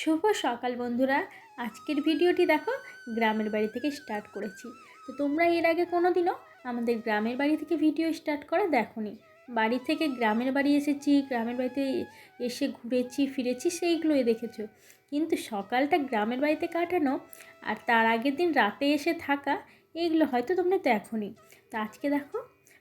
শুভ সকাল বন্ধুরা। আজকের ভিডিওটি দেখো, গ্রামের বাড়ি থেকে স্টার্ট করেছি। তো তোমরা এর আগে কোনো দিনও আমাদের গ্রামের বাড়ি থেকে ভিডিও স্টার্ট করা দেখোনি। বাড়ি থেকে গ্রামের বাড়ি এসেছি, গ্রামের বাড়িতে এসে ঘুরেছি, ফিরেছি, সেইগুলোই দেখেছ। কিন্তু সকালটা গ্রামের বাড়িতে কাটানো আর তার আগের দিন রাতে এসে থাকা, এইগুলো হয়তো তোমরা দেখোনি। তো আজকে দেখো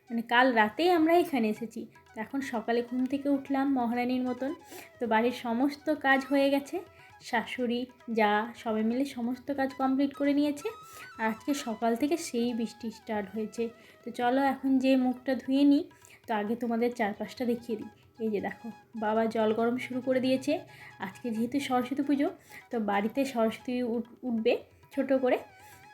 মানে কাল রাতেই আমরা এখানে এসেছি। এখন সকালে ঘুম থেকে উঠলাম মহারানীর মতন। তো বাড়ির সমস্ত কাজ হয়ে গেছে। শাশুড়ি, যা সবাই মিলে সমস্ত কাজ কমপ্লিট করে নিয়েছে। আর আজকে সকাল থেকে সেই বৃষ্টি স্টার্ট হয়েছে। তো চলো এখন যে মুখটা ধুয়ে নিই, তো আগে তোমাদের চারপাশটা দেখিয়ে দিই। এই যে দেখো, বাবা জল গরম শুরু করে দিয়েছে। আজকে যেহেতু সরস্বতী পুজো, তো বাড়িতে সরস্বতী উঠ- উঠবে ছোট করে।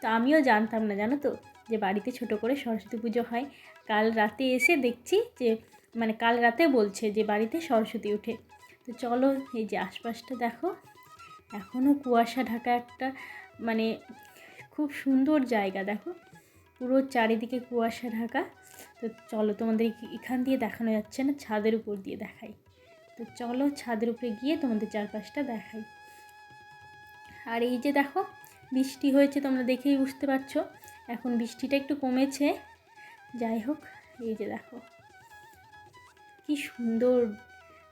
তো আমিও জানতাম না, জানো তো, যে বাড়িতে ছোট করে সরস্বতী পুজো হয়। কাল রাতে এসে দেখছি যে মানে কাল রাতে বলছে যে বাড়িতে সরস্বতী উঠে। তো চলো এই যে আশপাশটা দেখো। এখনও কুয়াশা ঢাকা একটা মানে খুব সুন্দর জায়গা, দেখো। পুরো চারিদিকে কুয়াশা ঢাকা। তো চলো তোমাদের এখান দিয়ে দেখানো যাচ্ছে না, ছাদের উপর দিয়ে দেখাই। তো চলো ছাদের উপরে গিয়ে তোমাদের চারপাশটা দেখাই। আর এই যে দেখো, বৃষ্টি হয়েছে তোমরা দেখেই বুঝতে পারছ। এখন বৃষ্টিটা একটু কমেছে। যাই হোক, এই যে দেখো। কি সুন্দর,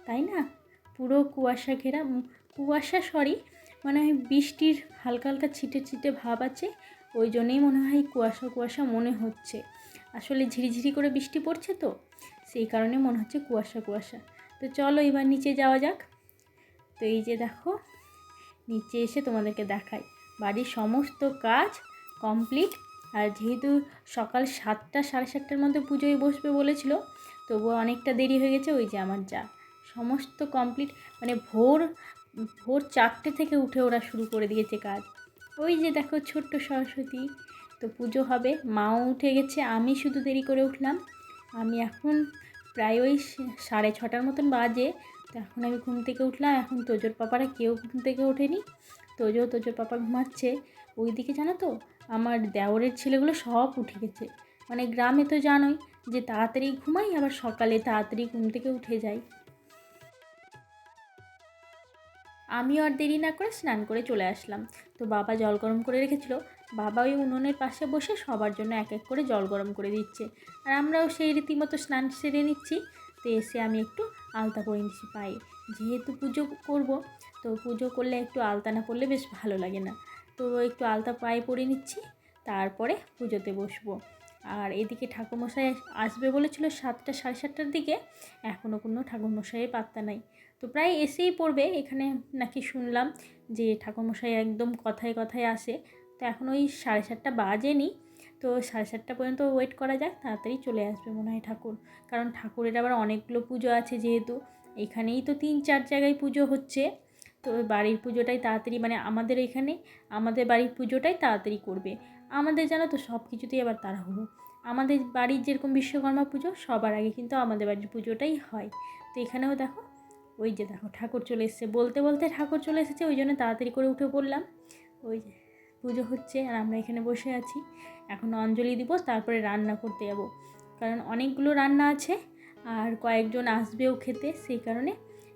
তাই না? পুরো কুয়াশা ঘেরা কুয়াশা সরি মানে বৃষ্টির হালকা হালকা ছিটে ছিটে ভাব আছে, ওই জন্যেই মনে হয় কুয়াশা কুয়াশা মনে হচ্ছে। আসলে ঝিরিঝিরি করে বৃষ্টি পড়ছে তো, সেই কারণে মনে হচ্ছে কুয়াশা কুয়াশা। তো চলো এবার নিচে যাওয়া যাক। তো এই যে দেখো, নিচে এসে তোমাদেরকে দেখাই। বাড়ির সমস্ত কাজ কমপ্লিট আর যেহেতু সকাল সাতটা, সাড়ে সাতটার মধ্যে পুজোয় বসবে বলেছিল তবুও অনেকটা দেরি হয়ে গেছে, ওই যে আমার যা। সমস্ত কমপ্লিট মানে ভোর ভোর চারটে থেকে উঠে ওরা শুরু করে দিয়েছে কাজ। ওই যে দেখো ছোট্ট সরস্বতী, তো পুজো হবে, মাও উঠে গেছে, আমি শুধু দেরি করে উঠলাম। আমি এখন প্রায় ওই সাড়ে ছটার মতন বাজে, তো এখন আমি ঘুম থেকে উঠলাম, এখন তোজোর পাপারা কেউ ঘুম থেকে ওঠেনি। তোজো, তোজোর পাপা ঘুমাচ্ছে, ওইদিকে জানো তো, আমার দেওরের ছেলেগুলো সব উঠে গেছে। মানে গ্রামে তো জানোই যে তাড়াতাড়ি ঘুমাই, আবার সকালে তাড়াতাড়ি ঘুম থেকে উঠে যাই। আমি আর দেরি না করে স্নান করে চলে আসলাম। তো বাবা জল গরম করে রেখেছিল। বাবা ওই উনুনের পাশে বসে সবার জন্য এক এক করে জল গরম করে দিচ্ছে। আর আমরাও সেই রীতিমতো স্নান সেরে নিচ্ছি। তো এসে আমি একটু আলতা পরে নিচ্ছি পায়ে। যেহেতু পুজো করব, তো পুজো করলে একটু আলতা না পরলে বেশ ভালো লাগে না। তো একটু আলতা পায়ে পরে নিচ্ছি, তারপরে পুজোতে বসবো। আর এদিকে ঠাকুরমশাই আসবে বলেছিল সাতটা, সাড়ে সাতটার দিকে। এখনও কোনো ঠাকুরমশাইয়ের পাত্তা নাই। তো প্রায় এসেই পড়বে। এখানে নাকি শুনলাম যে ঠাকুরমশাই একদম কথায় কথায় আসে। তো এখন ওই সাড়ে সাতটা বাজেনি। তো সাড়ে সাতটা পর্যন্ত ওয়েট করা যাক, তাড়াতাড়ি চলে আসবে মনে হয় ঠাকুর। কারণ ঠাকুরের আবার অনেকগুলো পুজো আছে যেহেতু। এখানেই তো তিন, চার জায়গায় পুজো হচ্ছে। তো বাড়ির পুজোটাই তাড়াতাড়ি মানে আমাদের এখানে আমাদের বাড়ির পুজোটাই তাড়াতাড়ি করবে। আমাদের জানো তো সব কিছুতেই আবার তাড়াহুড়ো। আমাদের বাড়ির যেরকম বিশ্বকর্মা পুজো, সবার আগে কিন্তু আমাদের বাড়ির পুজোটাই হয়। তো এখানেও দেখো, ওই যে দেখো ঠাকুর চলে এসেছে। বলতে বলতে ঠাকুর চলে এসেছে, ওই জন্য তাড়াতাড়ি করে উঠে পড়লাম। ওই যে পুজো হচ্ছে আর আমরা এখানে বসে আছি। এখন অঞ্জলি দিব, তারপরে রান্না করতে যাব। কারণ অনেকগুলো রান্না আছে, আর কয়েকজন আসবেও খেতে, সেই কারণে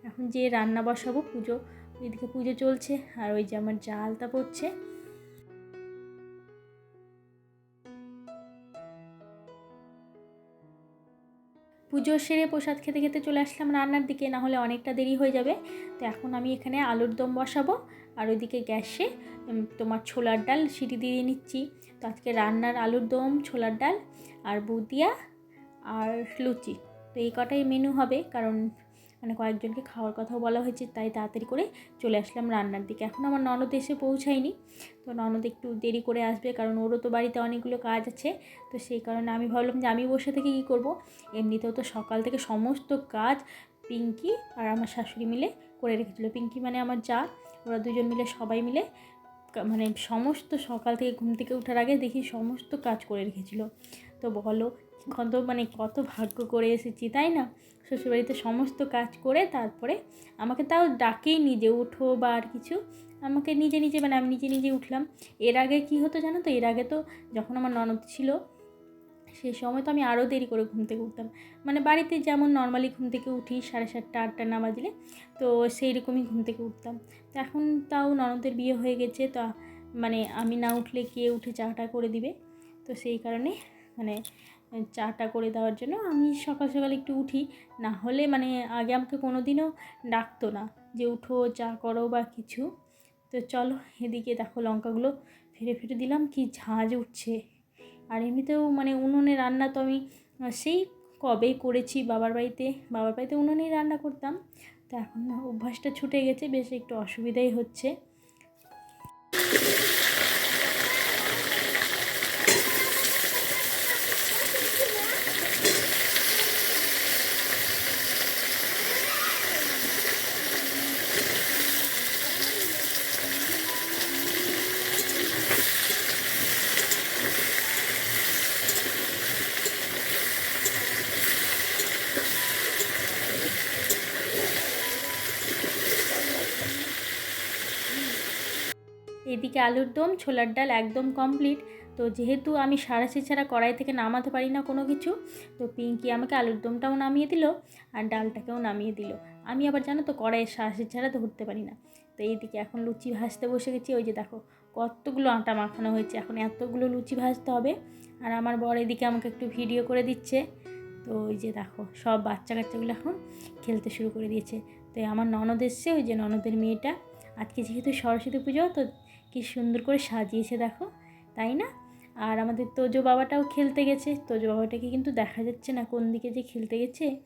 এখন যে রান্না বসাবো পুজো এদিকে পুজো চলছে, আর ওই যে আমার আলতা পড়ছে। পুজো সেরে প্রসাদ খেতে খেতে চলে আসলাম রান্নার দিকে, না হলে অনেকটা দেরি হয়ে যাবে। তো এখন আমি এখানে আলুর দম বসাবো, আর ওইদিকে গ্যাসে তোমার ছোলার ডাল সিটি দিয়ে নিচ্ছি। তো আজকে রান্নার আলুর দম, ছোলার ডাল, আর বুদিয়া, আর লুচি। তো এই কটাই মেনু হবে, কারণ মানে কয়েকজনকে খাওয়ার কথাও বলা হয়েছে, তাই তাড়াতাড়ি করে চলে আসলাম রান্নার দিকে। এখন আমার ননদ এসে পৌঁছায়নি। তো ননদ একটু দেরি করে আসবে, কারণ ওরও তো বাড়িতে অনেকগুলো কাজ আছে। তো সেই কারণে আমি ভাবলাম যে আমি বসে থেকে কী করব? এমনিতেও তো সকাল থেকে সমস্ত কাজ পিঙ্কি আর আমার শাশুড়ি মিলে করে রেখেছিলো। পিঙ্কি মানে আমার যা, ওরা দুজন মিলে সবাই মিলে মানে সমস্ত সকাল থেকে ঘুম থেকে ওঠার আগে দেখি সমস্ত কাজ করে রেখেছিল। তো বলো কত মানে কত ভাগ্য করে এসেছি, তাই না? শ্বশুরবাড়িতে সমস্ত কাজ করে তারপরে আমাকে তাও ডাকেই নিজে উঠো বা আর কিছু। আমাকে নিজে নিজে মানে আমি নিজে নিজে উঠলাম। এর আগে কি হতো জানো তো? এর আগে তো যখন আমার ননদ ছিল, সেই সময় তো আমি আরও দেরি করে ঘুম থেকে উঠতাম। মানে বাড়িতে যেমন নর্মালি ঘুম থেকে উঠি, সাড়ে সাতটা, আটটা না বাজলে, তো সেই রকমই ঘুম থেকে উঠতাম। তো এখন তাও ননদের বিয়ে হয়ে গেছে, তো মানে আমি না উঠলে কে উঠে চাটা করে দিবে? তো সেই কারণে মানে চাটা করে দেওয়ার জন্য আমি সকাল সকাল একটু উঠি। না হলে মানে আগে আমাকে কোনো দিনও ডাকতো না যে উঠো, চা করো বা কিছু। তো চলো এদিকে দেখো লঙ্কাগুলো ফেরে ফেরে দিলাম, কি ঝাঁজ উঠছে। আর এমনিতেও মানে উনুনে রান্না তো আমি সেই কবেই করেছি বাবার বাড়িতে বাবার বাড়িতে উনুনেই রান্না করতাম। তো এখন অভ্যাসটা ছুটে গেছে, বেশ একটু অসুবিধাই হচ্ছে। এদিকে আলুর দম, ছোলার ডাল একদম কমপ্লিট তো যেহেতু আমি সারাশি ছাড়া কড়াই থেকে নামাতে পারি না কোনো কিছু, তো পিঙ্কি আমাকে আলুর দমটাও নামিয়ে দিল আর ডালটাকেও নামিয়ে দিল। আমি আবার জানো তো কড়াইয়ের সারাশি ছাড়া ধরতে পারি না। তো এইদিকে এখন লুচি ভাজতে বসে গেছি, ওই যে দেখো কতগুলো আটা মাখানো হয়েছে, এখন এতগুলো লুচি ভাজতে হবে। আর আমার বর এদিকে আমাকে একটু ভিডিও করে দিচ্ছে। তো ওই যে দেখো সব বাচ্চা কাচ্চাগুলো এখন খেলতে শুরু করে দিয়েছে। তো আমার ননদ এসছে, ওই যে ননদের মেয়েটা। আজকে যেহেতু সরস্বতী পুজো, তো কি সুন্দর করে সাজিয়েছে দেখো, তাই না? আর আমাদের তোজো বাবাটাও খেলতে গেছে। তোজো বাবাটাকে কিন্তু দেখা যাচ্ছে না কোন দিকে যে খেলতে গেছে।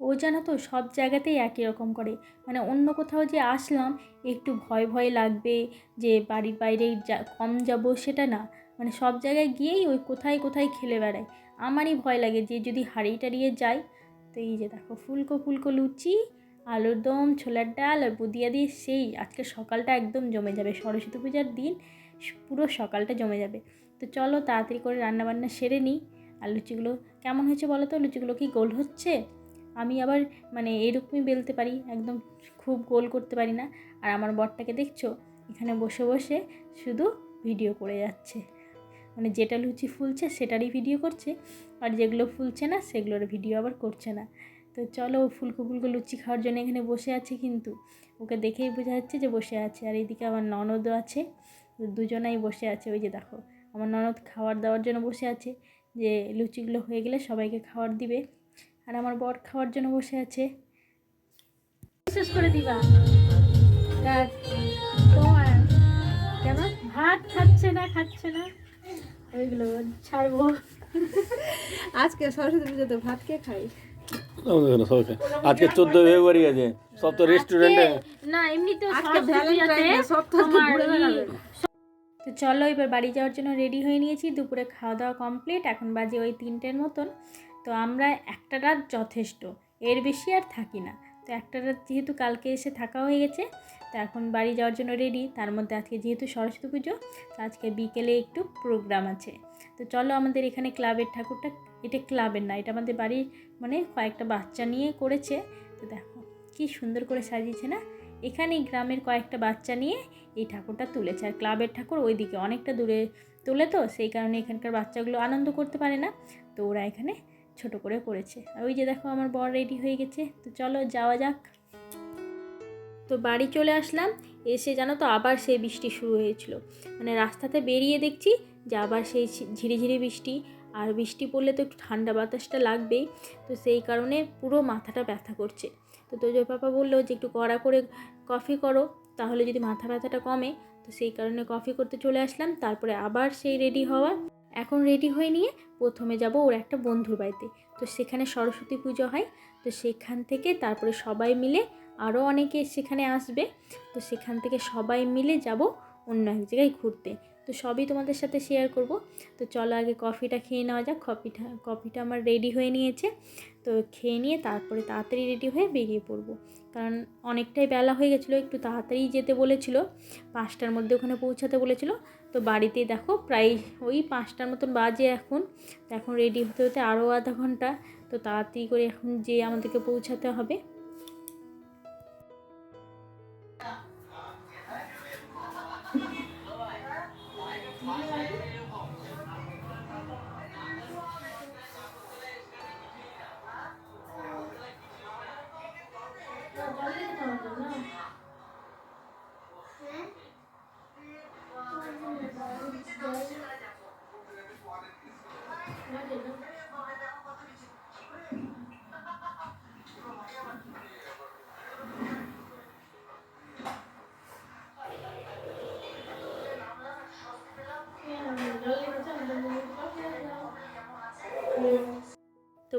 ও জানো তো সব জায়গাতেই একই রকম করে। মানে অন্য কোথাও যে আসলাম, একটু ভয় ভয় লাগবে যে বাড়ির বাইরেই যা কম যাব সেটা না। মানে সব জায়গায় গিয়েই ওই কোথায় কোথায় খেলে বেড়ায়। আমারই ভয় লাগে যে যদি হারিয়ে টারিয়ে যায়, তো এই যে দেখো ফুলকো ফুলকো লুচি আলুর দম, ছোলার ডাল আর বুদিয়া দিয়ে সেই আজকে সকালটা একদম জমে যাবে। সরস্বতী পূজার দিন পুরো সকালটা জমে যাবে। তো চলো তাড়াতাড়ি করে রান্নাবান্না সেরে নিই। আর লুচিগুলো কেমন হয়েছে বলো তো? লুচিগুলো কি গোল হচ্ছে? আমি আবার মানে এরকমই বেলতে পারি, একদম খুব গোল করতে পারি না। আর আমার বরটাকে দেখছ? এখানে বসে বসে শুধু ভিডিও করে যাচ্ছে। মানে যেটা লুচি ফুলছে সেটারই ভিডিও করছে। আর যেগুলো ফুলছে না, সেগুলোর ভিডিও আবার করছে না। তো চলো ও ফুলকো ফুলকো লুচি খাওয়ার জন্য এখানে বসে আছে কিন্তু। ওকে দেখেই বোঝা যাচ্ছে যে বসে আছে। আর এইদিকে আমার ননদও আছে। দুজনাই বসে আছে। ওই যে দেখো আমার ননদ খাবার দেওয়ার জন্য বসে আছে। যে লুচিগুলো হয়ে গেলে সবাইকে খাবার দিবে। আর আমার বর খাওয়ার জন্য বসে আছে। শেষ করে দিবা। তোমার কেন ভাত খাচ্ছে না খাচ্ছে না? ওইগুলো ছাড়বো। আজকে সরস্বতী পুজোতে ভাত কে খাই আজকে চোদ্দ ফেব্রুয়ারি আছে। সব তো রেস্টুরেন্টে না ডে, সব তো। তো চলো এবার বাড়ি যাওয়ার জন্য রেডি হয়ে নিয়েছি। দুপুরে খাওয়া দাওয়া কমপ্লিট এখন বাজে ওই তিনটের মতন। তো আমরা একটা রাত যথেষ্ট। এর বেশি আর থাকি না। তো একটা রাত যেহেতু কালকে এসে থাকা হয়ে গেছে তো এখন বাড়ি যাওয়ার জন্য রেডি তার মধ্যে আজকে যেহেতু সরস্বতী পুজো তো আজকে বিকেলে একটু প্রোগ্রাম আছে। তো চলো আমাদের এখানে ক্লাবের ঠাকুরটা এটা ক্লাবের না, এটা আমাদের বাড়ির মানে কয়েকটা বাচ্চা নিয়ে করেছে। তো দেখো, কি সুন্দর করে সাজিয়েছে না? এখানে গ্রামের কয়েকটা বাচ্চা নিয়ে এই ঠাকুরটা তুলেছে। আর ক্লাবের ঠাকুর ওইদিকে অনেকটা দূরে তোলে তো, সেই কারণে এখানকার বাচ্চাগুলো আনন্দ করতে পারে না। তো ওরা এখানে ছোট করে করেছে। আর ওই যে দেখো, আমার বর রেডি হয়ে গেছে। তো চলো যাওয়া যাক। তো বাড়ি চলে আসলাম। এসে জানো তো আবার সেই বৃষ্টি শুরু হয়েছিল। মানে রাস্তাতে বেরিয়ে দেখছি যে আবার সেই ঝিরিঝিরি বৃষ্টি। আর বৃষ্টি পড়লে তো একটু ঠান্ডা বাতাসটা লাগবেই। তো সেই কারণে পুরো মাথাটা ব্যথা করছে। তো তোজোর পাপা বলল যে, একটু কড়া করে কফি করো, তাহলে যদি মাথা ব্যথাটা কমে। তো সেই কারণে কফি করতে চলে আসলাম। তারপরে আবার সেই রেডি হওয়া। এখন রেডি হয়ে নিয়ে প্রথমে যাব ওর একটা বন্ধুর বাড়িতে। তো সেখানে সরস্বতী পুজো হয়। তো সেখান থেকে তারপরে সবাই মিলে আরও অনেকে সেখানে আসবে। তো সেখান থেকে সবাই মিলে যাব অন্য এক জায়গায় ঘুরতে। তো সবই তোমাদের সাথে শেয়ার করব। তো চলো আগে কফিটা খেয়ে নেওয়া যাক। কফিটা কফিটা আমার রেডি হয়ে নিয়েছে। তো খেয়ে নিয়ে তারপরে তাড়াতাড়ি রেডি হয়ে বেরিয়ে পড়ব। কারণ অনেকটাই বেলা হয়ে গেছিল, একটু তাড়াতাড়ি যেতে বলেছিল। পাঁচটার মধ্যে ওখানে পৌঁছাতে বলেছিল। তো বাড়িতেই দেখো প্রায় ওই পাঁচটার মতন বাজে এখন। এখন রেডি হতে হতে আরও আধা ঘণ্টা। তো তাড়াতাড়ি করে এখন যে আমাদেরকে পৌঁছাতে হবে।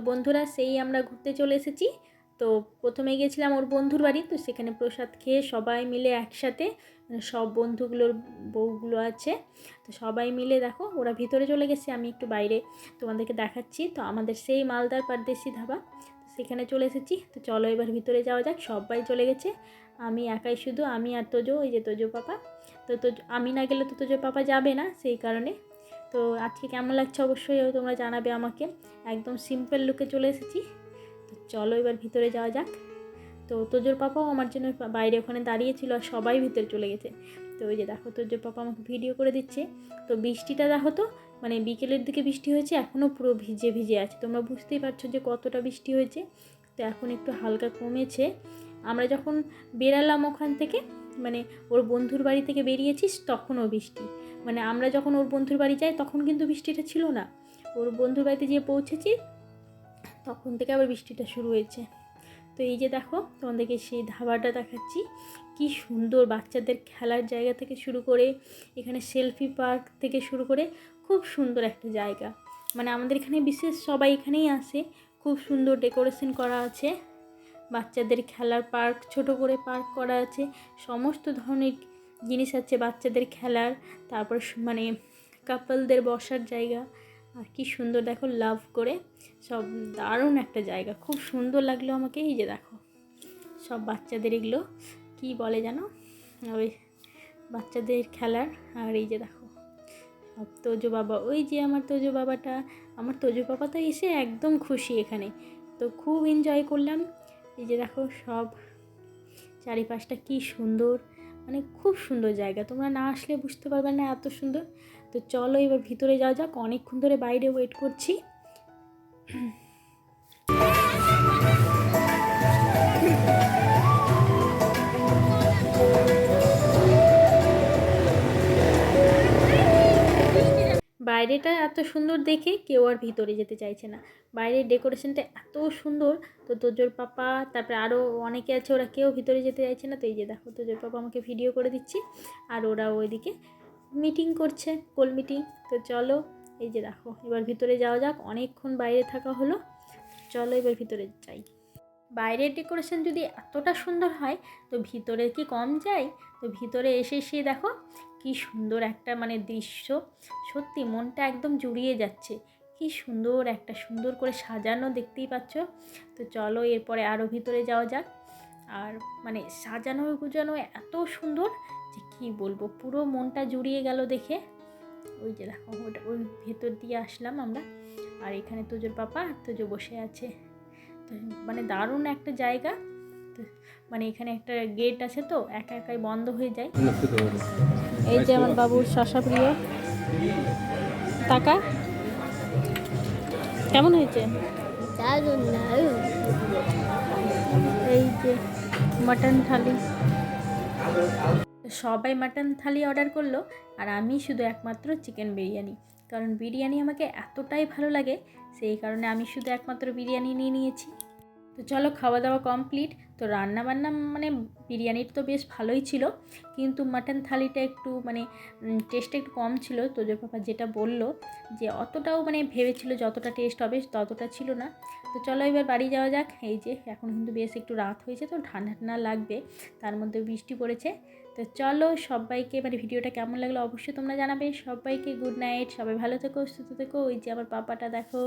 বন্ধুরা সেই আমরা ঘুরতে চলে এসেছি। তো প্রথমে গেছিলাম ওর বন্ধুর বাড়ি, তো সেখানে প্রসাদ খেয়ে সবাই মিলে একসাথে মানে সব বন্ধুগুলোর বউগুলো আছে, তো সবাই মিলে দেখো ওরা ভিতরে চলে গেছে, আমি একটু বাইরে তোমাদেরকে দেখাচ্ছি। তো আমাদের সেই মালদার পারদেশি ধাবা, তো সেখানে চলে এসেছি। তো চলো এবার ভিতরে যাওয়া যাক, সবাই চলে গেছে। আমি একাই শুধু, আমি আর তোজো, ওই যে তোজো পাপা। তো তো আমি না গেলে তো তোজো পাপা যাবে না, সেই কারণে তো আজকে কেমন লাগছে অবশ্যই তোমরা জানাবে আমাকে। একদম সিম্পল লুকে চলে এসেছি। তো চলো এবার ভিতরে যাওয়া যাক। তো তোজোর পাপাও আমার জন্য বাইরে ওখানে দাঁড়িয়েছিল আর সবাই ভিতরে চলে গেছে। তো ওই যে দেখো তোজোর পাপা আমাকে ভিডিও করে দিচ্ছে। তো বৃষ্টিটা দেখো তো মানে বিকেলের দিকে বৃষ্টি হয়েছে এখনও পুরো ভিজে ভিজে আছে। তোমরা বুঝতেই পারছ যে কতটা বৃষ্টি হয়েছে। তো এখন একটু হালকা কমেছে। আমরা যখন বেরালাম ওখান থেকে মানে ওর বন্ধুর বাড়ি থেকে বেরিয়েছিস তখনও বৃষ্টি। মানে আমরা যখন ওর বন্ধুর বাড়ি যাই তখন কিন্তু বৃষ্টিটা ছিল না। ওর বন্ধুর বাড়িতে যেয়ে পৌঁছেছি, তখন থেকে আবার বৃষ্টিটা শুরু হয়েছে। তো এই যে দেখো, তোমাদেরকে সেই ধাবাটা দেখাচ্ছি। কি সুন্দর বাচ্চাদের খেলার জায়গা থেকে শুরু করে, এখানে সেলফি পার্ক থেকে শুরু করে খুব সুন্দর একটা জায়গা। মানে আমাদের এখানে বিশেষ সবাই এখানেই আসে। খুব সুন্দর ডেকোরেশন করা আছে। বাচ্চাদের খেলার পার্ক, ছোট করে পার্ক করা আছে। সমস্ত ধরনের জিনিস আছে বাচ্চাদের খেলার। তারপর মানে কাপলদের বসার জায়গা। আর কি সুন্দর দেখো লাভ করে। সব দারুণ একটা জায়গা। খুব সুন্দর লাগল আমাকে। এই যে দেখো, সব বাচ্চাদের এগুলো। কি বলে জানো? ওই বাচ্চাদের খেলার। আর এই যে দেখো, সব তোজো বাবা। ওই যে আমার তোজো বাবাটা, আমার তোজো বাবা তো এসে একদম খুশি এখানে। তো খুব এনজয় করলাম। এই যে দেখো সব চারিপাশটা কি সুন্দর মানে খুব সুন্দর জায়গা। তোমরা না আসলে বুঝতে পারবে না এত সুন্দর। তো চলো এবার ভিতরে যাওয়া যাক, অনেকক্ষণ ধরে বাইরে ওয়েট করছি। বাইরেটা এত সুন্দর দেখে কেউ আর ভিতরে যেতে চাইছে না। বাইরের ডেকোরেশনটা এত সুন্দর। তো তোজোর পাপা, তারপরে আরও অনেকে আছে, ওরা কেউ ভিতরে যেতে চাইছে না। তো এই যে দেখো, তোজোর পাপা আমাকে ভিডিও করে দিচ্ছি। আর ওরা ওইদিকে মিটিং করছে কোল মিটিং তো চলো, এই যে দেখো, এবার ভিতরে যাওয়া যাক। অনেকক্ষণ বাইরে থাকা হলো। চলো এবার ভিতরে যাই। বাইরের ডেকোরেশন যদি এতটা সুন্দর হয়, তো ভিতরে কি কম যায়? তো ভিতরে এসে এসে দেখো কি সুন্দর একটা মানে দৃশ্য। সত্যি মনটা একদম জুড়িয়ে যাচ্ছে। কি সুন্দর একটা সুন্দর করে সাজানো দেখতেই পাচ্ছ। তো চলো এরপরে আরও ভিতরে যাওয়া যাক। আর মানে সাজানো গুজানো এত সুন্দর যে কি বলব, পুরো মনটা জুড়িয়ে গেল দেখে। ওই যে দেখো ওটা ওই ভেতর দিয়ে আসলাম আমরা। আর এখানে তোজোর পাপা আর তোজো বসে আছে। তো মানে দারুণ একটা জায়গা। তো মানে এখানে একটা গেট আছে তো একা একাই বন্ধ হয়ে যায়। এই যে আমার বাবুর শশা প্রিয় টাকা কেমন হয়েছে? এই যে মাটন থালি সবাই মাটন থালি অর্ডার করল আর আমি শুধু একমাত্র চিকেন বিরিয়ানি। কারণ বিরিয়ানি আমাকে এতটাই ভালো লাগে সেই কারণে আমি শুধু একমাত্র বিরিয়ানি নিয়ে নিয়েছি। তো চলো খাওয়া দাওয়া কমপ্লিট তো রান্না বান্না মানে বিরিয়ানির তো বেশ ভালোই ছিল, কিন্তু মাটন থালিটা একটু মানে টেস্টটা একটু কম ছিল। তো যে পাপা যেটা বলল যে অতটাও মানে ভেবেছিল যতটা টেস্ট হবে ততটা ছিল না। তো চলো এবার বাড়ি যাওয়া যাক। এই যে এখন কিন্তু বেশ একটু রাত হয়েছে, তো ঠান্ডা ঠান্ডা লাগবে, তার মধ্যে বৃষ্টি পড়েছে। তো চলো সবাইকে মানে ভিডিওটা কেমন লাগল অবশ্যই তোমরা জানাবে। সবাইকে গুড নাইট সবাই ভালো থেকো, সুস্থ থেকো। ওই যে আমার পাপাটা দেখো।